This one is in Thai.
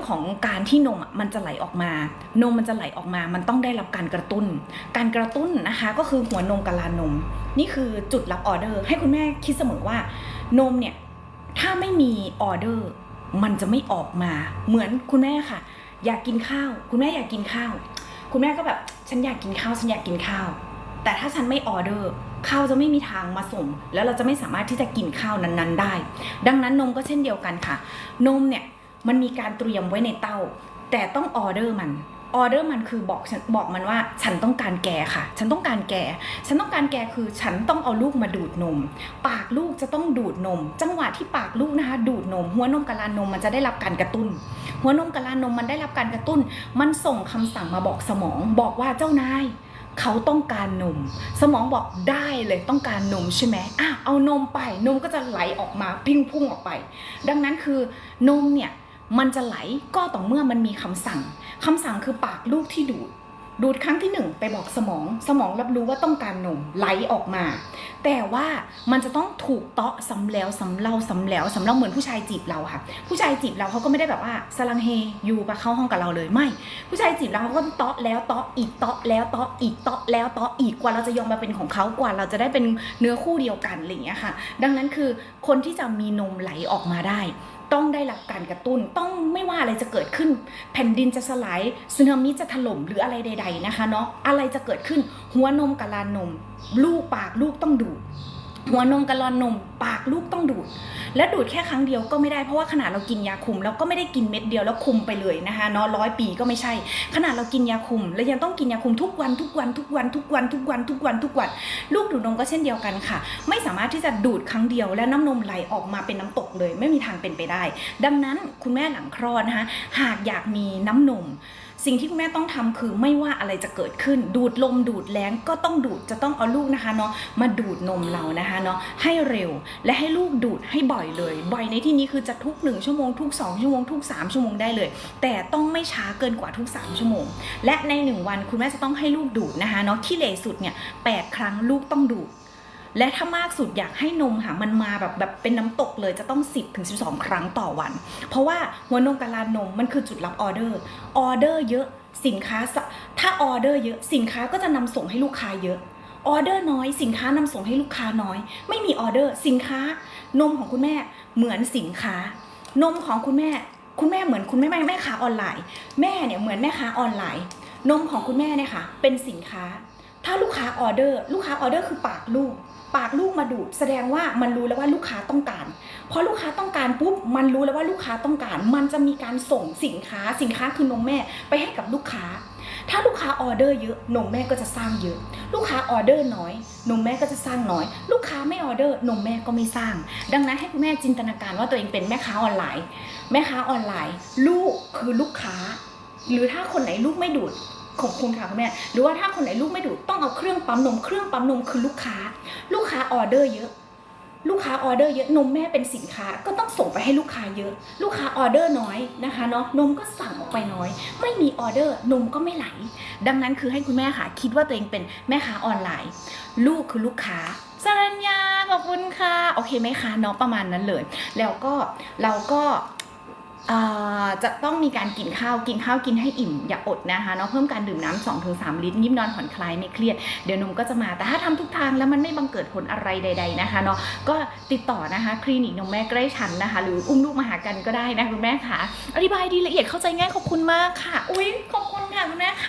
รื่องของการที่นมมันจะไหลออกมา นมมันจะไหลออกมา มันต้องได้รับการกระตุ้น การกระตุ้นนะคะก็คือหัวนมกับลานนม นี่คือจุดรับออเดอร์ ให้คุณแม่คิดเสมอว่านมเนี่ยถ้าไม่มีออเดอร์มันจะไม่ออกมา เหมือนคุณแม่ค่ะ อยากกินข้าว คุณแม่อยากกินข้าว คุณแม่ก็แบบฉันอยากกินข้าวฉันอยากกินข้าว แต่ถ้าฉันไม่ออเดอร์ข้าวจะไม่มีทางมาส่ง แล้วเราจะไม่สามารถที่จะกินข้าวนั้นๆได้ ดังนั้นนมก็เช่นเดียวกันค่ะ นมเนี่ย มันมีการเตรียมไว้ในเต้า แต่ต้องออเดอร์มันออเดอร์มันคือบอกฉันบอกมันว่าฉันต้องการแกค่ะ ฉันต้องการแก ฉันต้องการแกคือฉันต้องเอาลูกมาดูดนม ปากลูกจะต้องดูดนม จังหวะที่ปากลูกนะคะ ดูดนม หัวนมกับลานนมมันจะได้รับการกระตุ้น หัวนมกับลานนมมันได้รับการกระตุ้น มันส่งคำสั่งมาบอกสมอง บอกว่าเจ้านายเขาต้องการนม สมองบอกได้เลยต้องการนมใช่ไหมอะเอานมไปนมก็จะไหลออกมา พิ้งพุ่งออกไป ดังนั้นคือนมเนี่ย มันจะไหลก็ต่อเมื่อมันมีคำสั่งคำสั่งคือปากลูกที่ดูดดูดครั้งที่หนึ่งไปบอกสมอง สมองรับรู้ว่าต้องการนมไหลออกมาแต่ว่ามันจะต้องถูกเตาะซ้ำแล้วซ้ำเล่าซ้ำแล้วซ้ำเล่าเหมือนผู้ชายจีบเราค่ะ ผู้ชายจีบเราเขาก็ไม่ได้แบบว่าสลังเฮอยู่ปะเข้าห้องกับเราเลยไม่ ผู้ชายจีบเราเขาก็เตาะแล้วเตาะอีกเตาะแล้วเตาะอีกเตาะแล้วเตาะอีกกว่าเราจะยอมมาเป็นของเขากว่าเราจะได้เป็นเนื้อคู่เดียวกันอะไรอย่างเงี้ยค่ะ ดังนั้นคือคนที่จะมีนมไหลออกมาได้ ต้องได้รับการกระตุ้นต้องไม่ว่าอะไรจะเกิดขึ้น แผ่นดินจะสลายสึนามิจะถล่มหรืออะไรใด ๆนะคะเนาะอะไรจะเกิดขึ้นหัวนมกับลานนม ลูกปากลูกต้องดูดหัวนมกับลานนมปากลูกต้องดูด และดูดแค่ครั้งเดียวก็ไม่ได้เพราะว่าขนาดเรากินยาคุมเราก็ไม่ได้กินเม็ดเดียวแล้วคุมไปเลยนะคะเนาะร้อยปีก็ไม่ใช่ ขนาดเรากินยาคุม แล้วยังต้องกินยาคุมทุกวันทุกวันทุกวันทุกวันทุกวันทุกวันทุกวัน ลูกดูดนมก็เช่นเดียวกันค่ะ ไม่สามารถที่จะดูดครั้งเดียวและน้ำนมไหลออกมาเป็นน้ำตกเลย ไม่มีทางเป็นไปได้ ดังนั้นคุณแม่หลังคลอดนะคะหากอยากมีน้ำนม สิ่งที่คุณแม่ต้องทำคือไม่ว่าอะไรจะเกิดขึ้น ดูดลมดูดแรงก็ต้องดูดจะต้องเอาลูกนะคะเนาะมาดูดนมเรานะคะเนาะให้เร็วและให้ลูกดูดให้บ่อยเลย บ่อยในที่นี้คือจะทุก 1 ชั่วโมงทุก 2 ชั่วโมงทุก 3 ชั่วโมงได้เลย แต่ต้องไม่ช้าเกินกว่าทุก 3 ชั่วโมง และใน 1 วันคุณแม่จะต้องให้ลูกดูดนะคะเนาะขี้เหร่สุดเนี่ยแปดครั้งลูกต้องดูด และถ้ามากสุดอยากให้นมค่ะมันมาแบบแบบเป็นน้ำตกเลยจะต้อง 10ถึง12 ครั้งต่อวัน เพราะว่าหัวนมกับลานนมมันคือจุดรับออเดอร์ออเดอร์เยอะสินค้าสะถ้าออเดอร์เยอะสินค้าก็จะนำส่งให้ลูกค้าเยอะออเดอร์น้อย สินค้านำส่งให้ลูกค้าน้อย ไม่มีออเดอร์สินค้านมของคุณแม่เหมือนสินค้า นมของคุณแม่ คุณแม่เหมือนคุณแม่แม่แม่ค้าออนไลน์ แม่เนี่ยเหมือนแม่ค้าออนไลน์ นมของคุณแม่เนี่ยค่ะเป็นสินค้า ถ้าลูกค้าออเดอร์ ลูกค้าออเดอร์คือปากลูก ปากลูกมาดูดแสดงว่ามันรู้แล้วว่าลูกค้าต้องการพอลูกค้าต้องการปุ๊บมันรู้แล้วว่าลูกค้าต้องการ มันจะมีการส่งสินค้าสินค้าคือนมแม่ไปให้กับลูกค้า ถ้าลูกค้าออเดอร์เยอะนมแม่ก็จะสร้างเยอะ ลูกค้าออเดอร์น้อย นมแม่ก็จะสร้างน้อย ลูกค้าไม่ออเดอร์นมแม่ก็ไม่สร้าง ดังนั้นให้คุณแม่จินตนาการว่าตัวเองเป็นแม่ค้าออนไลน์ แม่ค้าออนไลน์ ลูกคือลูกค้า หรือถ้าคนไหนลูกไม่ดูด ขอบคุณค่ะคุณแม่หรือว่าถ้าคนไหนลูกไม่ดูดต้องเอาเครื่องปั๊มนม เครื่องปั๊มนมคือลูกค้า ลูกค้าออเดอร์เยอะ ลูกค้าออเดอร์เยอะนมแม่เป็นสินค้าก็ต้องส่งไปให้ลูกค้าเยอะ ลูกค้าออเดอร์น้อยนะคะเนาะนมก็สั่งออกไปน้อย ไม่มีออเดอร์นมก็ไม่ไหล ดังนั้นคือให้คุณแม่ค่ะ คิดว่าตัวเองเป็นแม่ค้าออนไลน์ ลูกคือลูกค้าสรัญญาขอบคุณค่ะ โอเคไหมคะเนาะประมาณนั้นเลย แล้วก็เราก็ จะต้องมีการกินข้าวกินข้าวกินให้อิ่มอย่าอดนะคะเนาะเพิ่มการดื่มน้ำสองถึงสามลิตรยิ้มนอนผ่อนคลายไม่เครียดเดี๋ยวนมก็จะมาแต่ถ้าทำทุกทางแล้วมันไม่บังเกิดผลอะไรใด ๆนะคะเนาะก็ติดต่อนะคะคลินิกนมแม่ใกล้ฉันนะคะ หรืออุ้มลูกมาหากันก็ได้นะคุณแม่ค่ะอธิบายดีละเอียดเข้าใจง่ายขอบคุณมากค่ะ อุ้ยขอบคุณค่ะคุณแม่ค่ะ